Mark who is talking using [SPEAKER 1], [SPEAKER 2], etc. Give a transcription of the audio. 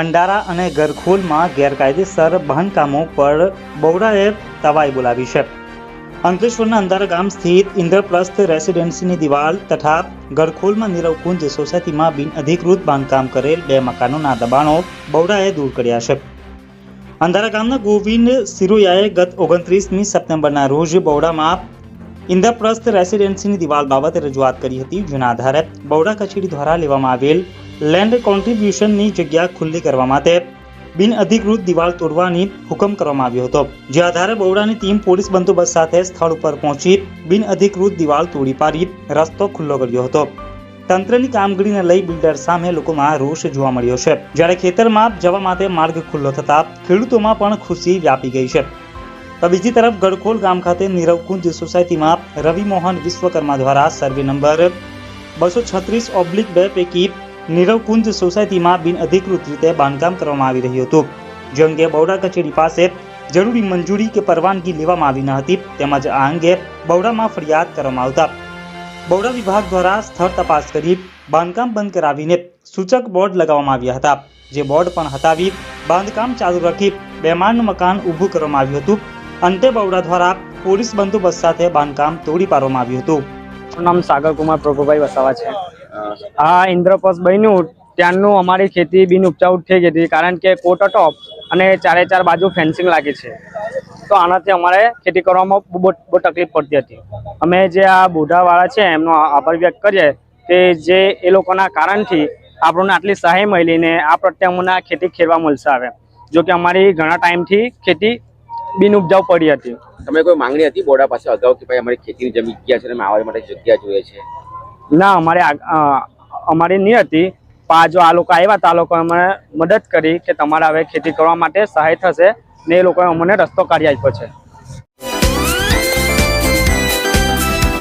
[SPEAKER 1] અંડારા અને ગરખોલમાં ગેરકાયદેસર બાંધકામો પર બૌડાએ તવાઈ બોલાવી છે. અંકલેશ્વરના અંધારા ગામ સ્થિત ઇન્દ્રપ્રસ્થ રેસિડેન્સીની દિવાલ તથા ગરખોલમાં નીરવકુંજ સોસાયટીમાં બિન અધિકૃત બાંધકામ કરેલ બે મકાનોના દબાણો બૌડાએ દૂર કર્યા છે. અંધારા ગામના ગોવિંદ સિરોયાએ ગત ઓગણત્રીસમી સપ્ટેમ્બરના રોજ બૌડામાં ઇન્દ્રપ્રસ્થ રેસિડેન્સીની દિવાલ બાબતે રજૂઆત કરી હતી. જેના આધારે બૌડા કચેરી દ્વારા લેવામાં આવેલ લેન્ડ કોન્ટ્રીબ્યુશનની જગ્યા ખુલ્લી કરવા માટે બિન અધિકૃત દિવાલ તોડવાની હુકમ કરવામાં આવ્યો હતો, જે આધારે બૌડાની ટીમ પોલીસ બંદોબસ્ત સાથે સ્થળ ઉપર પહોંચી બિન અધિકૃત દિવાલ તોડી પાડી, રસ્તો ખુલ્લો કર્યો હતો. તંત્રની કામગીરીને લઈ બિલ્ડર સામે લોકોમાં રોષ જોવા મળ્યો છે. જ્યારે ખેતરમાં જવા માટે માર્ગ ખુલ્લો થતા ખેડૂતોમાં પણ ખુશી વ્યાપી ગઈ છે. તો બીજી તરફ ગડખોલ ગામ ખાતે નીરવકુંજ સોસાયટીમાં રવિ મોહન વિશ્વકર્મા દ્વારા સર્વે નંબર બસો છત્રીસ ઓબ્લિક બે પૈકી નીરવકુંજ સોસાયટીમાં બિન અધિકૃત રીતે બાંધકામ કરવામાં આવી રહ્યું હતું. જે અંગે બૌડા કચેરી પાસે જરૂરી મંજૂરી કે પરવાનગી લેવામાં આવી ન હતી, તેમજ આ અંગે બૌડામાં ફરિયાદ કરવામાં આવતા. બૌડા વિભાગ દ્વારા સ્થળ તપાસ કરી બાંધકામ બંધ કરાવીને સૂચક બોર્ડ લગાવવામાં આવ્યા હતા. જે બોર્ડ પણ હટાવી બાંધકામ ચાલુ રાખી બેમાન મકાન ઊભું કરવામાં આવ્યું હતું. અંતે બવડા દ્વારા પોલીસ બંદોબસ્ત સાથે બાંધકામ તોડી પાડવામાં આવ્યું હતું.
[SPEAKER 2] નામ સાગર કુમાર પ્રભુભાઈ વસાવા છે. આ ઇન્દ્રપસ બન્યું, ત્યાંનું અમારી ખેતી બિન ઉપજાઉ થઈ ગઈ હતી કારણ કે કોટ ટોપ અને ચારે ચાર બાજુ ફેન્સિંગ લાગી છે. તો આનાથી અમારે ખેતી કરવામાં બહુ બહુ તકલીફ પડતી હતી. અમે જે આ બુઢાવાળા છે, એમનો આભાર વ્યક્ત કરીએ કે જે એ લોકોના કારણથી આપણને આટલી સહાય મળીને આ પ્રત્યે અમને ખેતી ખેડવા મળશે આવે. જો કે અમારી ઘણા ટાઈમથી ખેતી બિન ઉપજાઉ પડી હતી.
[SPEAKER 3] તમે કોઈ માંગણી હતી બોર્ડા પાસે અગાઉ કે ભાઈ અમારી ખેતીની જમીન જગ્યા છે અને આવવા માટે જગ્યા જોઈએ છે?
[SPEAKER 2] ના, અમારે અમારી નહીં હતી. પણ જો આ લોકો આવ્યા હતા આ લોકોએ અમને મદદ કરી કે તમારે હવે ખેતી કરવા માટે સહાય થશે ને એ લોકોએ અમને રસ્તો કાઢી આપ્યો છે.